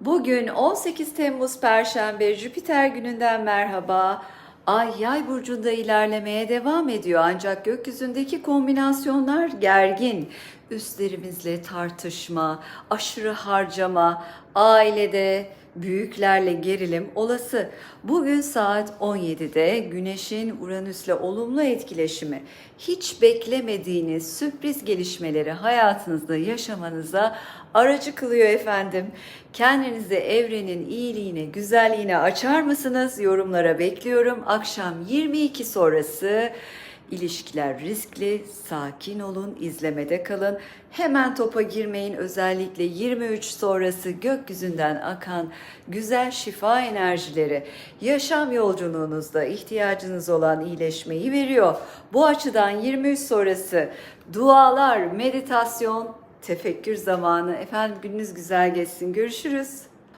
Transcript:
Bugün 18 Temmuz Perşembe Jüpiter gününden merhaba. Ay yay burcunda ilerlemeye devam ediyor ancak gökyüzündeki kombinasyonlar gergin. Üstlerimizle tartışma, aşırı harcama, ailede büyüklerle gerilim olası. Bugün saat 17'de Güneş'in Uranüs'le olumlu etkileşimi hiç beklemediğiniz sürpriz gelişmeleri hayatınızda yaşamanıza aracı kılıyor efendim. Kendinizi evrenin iyiliğine, güzelliğine açar mısınız? Yorumlara bekliyorum. Akşam 22 sonrası İlişkiler riskli, sakin olun, izlemede kalın. Hemen topa girmeyin. Özellikle 23 sonrası gökyüzünden akan güzel şifa enerjileri yaşam yolculuğunuzda ihtiyacınız olan iyileşmeyi veriyor. Bu açıdan 23 sonrası dualar, meditasyon, tefekkür zamanı. Efendim gününüz güzel geçsin. Görüşürüz.